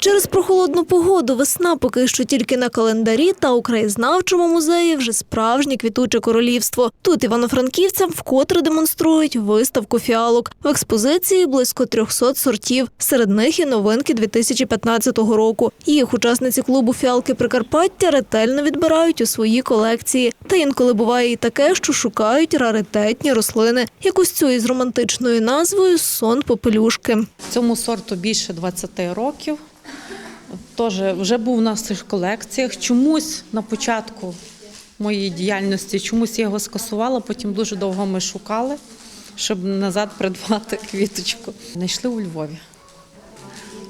Через прохолодну погоду весна поки що тільки на календарі та у краєзнавчому музеї вже справжнє квітуче королівство. Тут івано-франківцям вкотре демонструють виставку фіалок. В експозиції близько 300 сортів. Серед них і новинки 2015 року. Їх учасниці клубу фіалки Прикарпаття ретельно відбирають у свої колекції. Та інколи буває і таке, що шукають раритетні рослини. Якусь цю із романтичною назвою сон попелюшки. Цьому сорту більше 20 років. Тож вже був у нас в цих колекціях. Чомусь на початку моєї діяльності, чомусь я його скасувала, потім дуже довго ми шукали, щоб назад придбати квіточку. Знайшли у Львові.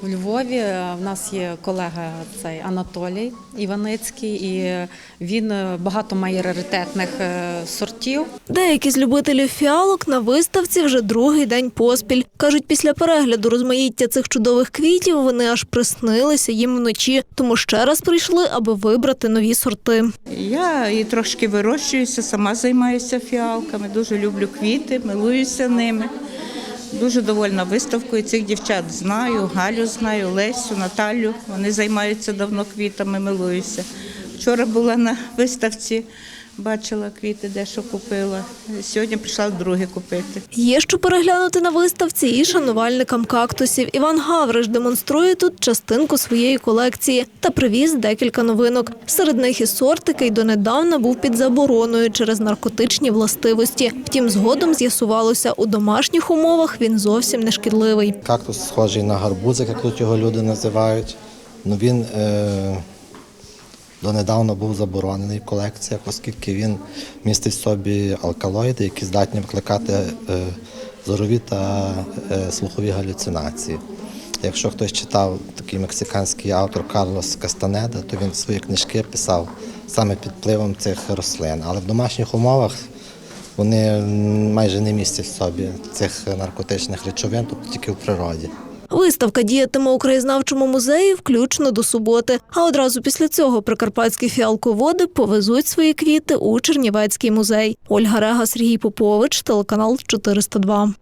У Львові е, в нас є колега цей Анатолій Іваницький, і він е, багато має раритетних е, сортів. Деякі з любителів фіалок на виставці вже другий день поспіль. Кажуть, після перегляду розмаїття цих чудових квітів вони аж приснилися їм вночі, тому ще раз прийшли, аби вибрати нові сорти. Я і трошки вирощуюся, сама займаюся фіалками, дуже люблю квіти, милуюся ними. Дуже довольна виставкою. Цих дівчат знаю, Галю знаю, Лесю, Наталю. Вони займаються давно квітами, милуюся. Вчора була на виставці, бачила квіти, дещо купила. Сьогодні прийшла вдруге купити. Є що переглянути на виставці і шанувальникам кактусів. Іван Гавриш демонструє тут частинку своєї колекції та привіз декілька новинок. Серед них і сорт, який донедавна був під забороною через наркотичні властивості. Втім, згодом з'ясувалося, у домашніх умовах він зовсім не шкідливий. Кактус схожий на гарбузик, як тут його люди називають. Ну, він е, донедавна був заборонений в колекціях, оскільки він містить в собі алкалоїди, які здатні викликати е, зорові та е, слухові галюцинації. Якщо хтось читав такий мексиканський автор Карлос Кастанеда, то він свої книжки писав саме під впливом цих рослин. Але в домашніх умовах вони майже не містять в собі цих наркотичних речовин, тобто тільки в природі. Виставка діятиме у краєзнавчому музеї включно до суботи. А одразу після цього прикарпатські фіалководи повезуть свої квіти у Чернівецький музей. Ольга Рега, Сергій Попович, телеканал 402.